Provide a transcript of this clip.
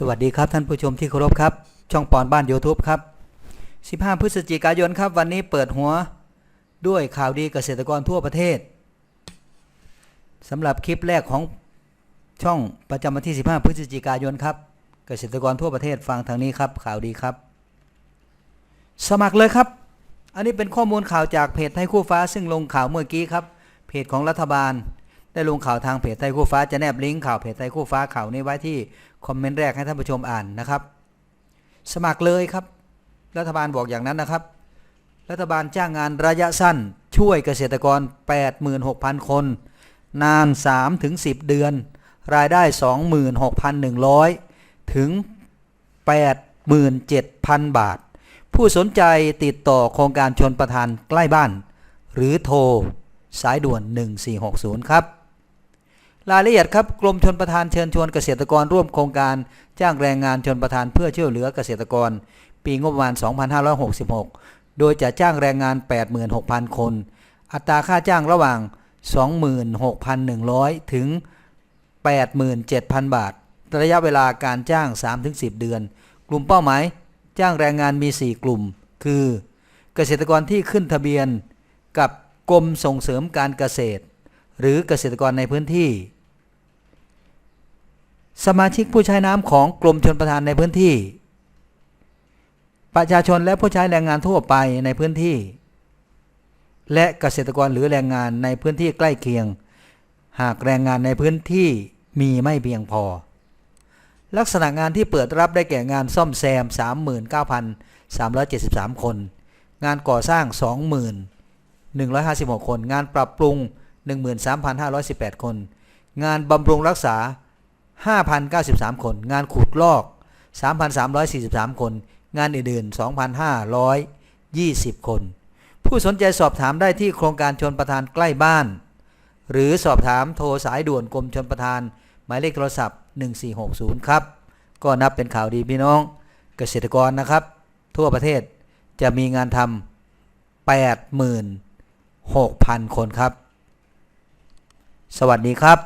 สวัสดีครับท่านผู้ชมที่เคารพครับ ช่องปอนบ้าน YouTube ครับ 15 พฤศจิกายนครับ วันนี้เปิดหัวด้วยข่าวดีเกษตรกรทั่วประเทศสำหรับคลิปแรกของช่องประจำวันที่ 15 พฤศจิกายนครับ เกษตรกรทั่วประเทศฟังทางนี้ครับ ข่าวดีครับ สมัครเลยครับ อันนี้เป็นข้อมูลข่าวจากเพจไทยคู่ฟ้า ซึ่งลงข่าวเมื่อกี้ครับ เพจของรัฐบาล ได้ลงข่าวทางเพจไทยคู่ฟ้าจะแนบลิงก์ข่าวเพจไทยคู่ฟ้าข่าวนี้ไว้ที่คอมเมนต์แรกให้ท่านผู้ชมอ่านนะครับ สมัครเลยครับ รัฐบาลบอกอย่างนั้นนะครับ รัฐบาลจ้างงานระยะสั้น ช่วยเกษตรกร 86,000 คน นาน 3-10 เดือน รายได้ 26,100 ถึง 87,000 บาท ผู้สนใจติดต่อโครงการชนประทานใกล้บ้าน หรือโทรสายด่วน 1460 ครับ รายละเอียดครับกรมชนประทานเชิญชวนเกษตรกรร่วมโครงการจ้างแรงงานชนประทานเพื่อช่วยเหลือเกษตรกร ปีงบประมาณ 2566 โดยจะจ้างแรงงาน 86,000 คน อัตราค่าจ้างระหว่าง 26,100 ถึง 87,000 บาท ระยะเวลาการจ้าง 3-10 เดือน กลุ่มเป้าหมายจ้างแรงงานมี 4 กลุ่ม คือ เกษตรกรที่ขึ้นทะเบียนกับกรมส่งเสริมการเกษตร หรือเกษตรกรในพื้นที่ สมาชิกผู้ใช้น้ำของกรมชนประทานในพื้นที่ ประชาชนและผู้ใช้แรงงานทั่วไปในพื้นที่ และเกษตรกรหรือแรงงานในพื้นที่ใกล้เคียง หากแรงงานในพื้นที่มีไม่เพียงพอ ลักษณะงานที่เปิดรับได้แก่งานซ่อมแซม 39,373 คน งานก่อสร้าง 20,156 คน งานปรับปรุง 13,518 คน งานบำรุงรักษา 5,093 คน งานขุดลอก 3,343 คน งานอื่นๆ 2,520 คน ผู้สนใจสอบถามได้ที่โครงการชนประทานใกล้บ้าน หรือสอบถามโทรสายด่วนกรมชนประทาน หมายเลขโทรศัพท์ 1460 ครับ ก็นับเป็นข่าวดีพี่น้องเกษตรกรนะครับ ทั่วประเทศจะมีงานทำ86,000 คนครับ สวัสดีครับ